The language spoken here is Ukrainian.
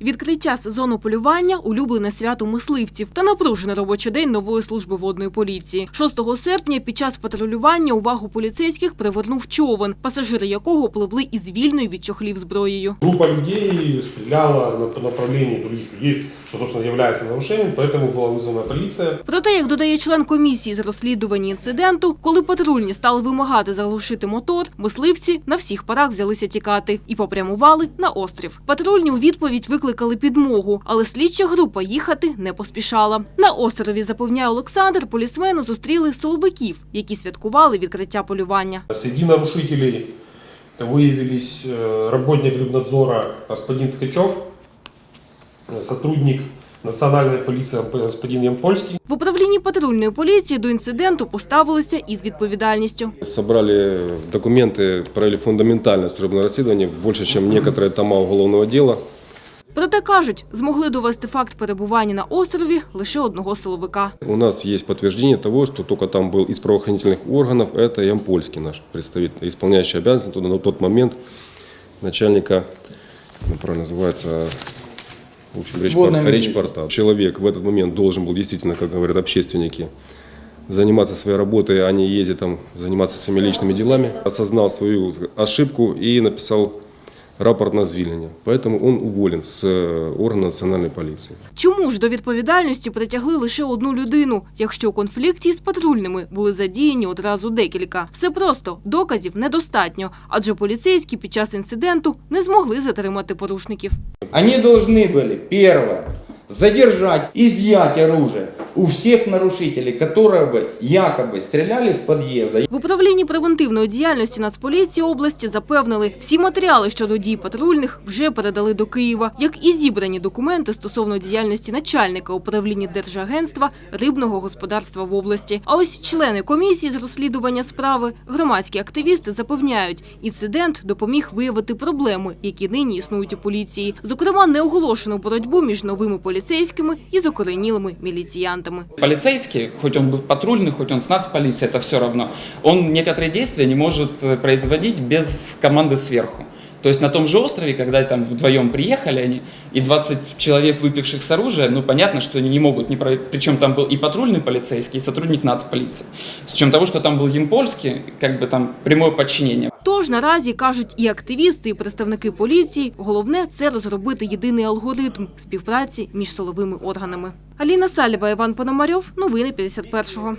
Відкриття сезону полювання улюблене свято мисливців та напружений робочий день нової служби водної поліції. 6 серпня під час патрулювання увагу поліцейських привернув човен, пасажири якого пливли із вільною від чохлів зброєю. Группа людей стреляла на по направлении других людей, что, собственно, является нарушением, поэтому была вызвана полиция. Проте, як додає член комісії з розслідування інциденту, коли патрульні стали вимагати заглушити мотор, мисливці на всіх парах взялися тікати і попрямували на острів. Патрульні у відповідь викликали підмогу, але слідча група їхати не поспішала. На острові, запевняє Олександр, полісмени зустріли силовиків, які святкували відкриття полювання. Среди нарушителей выявились э, работник Рыбнадзора господин Ткачев, э, сотрудник национальной полиции господин Ямпольский, В управлінні патрульної поліції до інциденту поставилися із відповідальністю. Собрали документы, провели фундаментальное служебное расследование, больше, чем некоторые тома уголовного дела. Проте кажуть, змогли довести факт перебування на острові лише одного силовика. У нас есть подтверждение того, что только там был из правоохранительных органов, это Ямпольский наш представитель, исполняющий обязанности туда на тот момент начальника, ну, правильно называется, в общем, речь, Водной милиции. речпорта. Человек в этот момент должен был действительно, как говорят общественники, заниматься своей работой, а не ездить там, заниматься своими личными делами. Осознал свою ошибку и написал рапорт на звільнення. Поэтому он уволен с э, органа национальной полиции. Чому ж до відповідальності притягли лише одну людину, якщо у конфлікті з патрульними були задіяні одразу декілька? Все просто доказів недостатньо, адже поліцейські під час інциденту не змогли затримати порушників. Они должны были, первое, задержать, изъять оружие у всех нарушителей, которые бы якобы стреляли с подъезда. В управлінні превентивної діяльності Нацполіції області запевнили, всі матеріали щодо дій патрульних вже передали до Києва, як і зібрані документи стосовно діяльності начальника управління Держагентства рибного господарства в області. А ось члени комісії з розслідування справи, громадські активісти запевняють, інцидент допоміг виявити проблеми, які нині існують у поліції, зокрема неоголошену боротьбу між новими поліцейськими і закоренілими міліціянтами. Полицейский, хоть он был патрульный, хоть он с нацполиции, это все равно, он некоторые действия не может э, производить без команды сверху. То есть на том же острове, когда там вдвоем приехали они, и 20 человек, выпивших с оружия, ну понятно, что они не могут, не про... причем там был и патрульный полицейский, и сотрудник нацполиции. С учетом того, что там был Емпольский, как бы там прямое подчинение. Тож наразі кажуть і активісти, і представники поліції, головне це розробити єдиний алгоритм співпраці між силовими органами. Аліна Саліва, Іван Пономарьов, новини 51-го.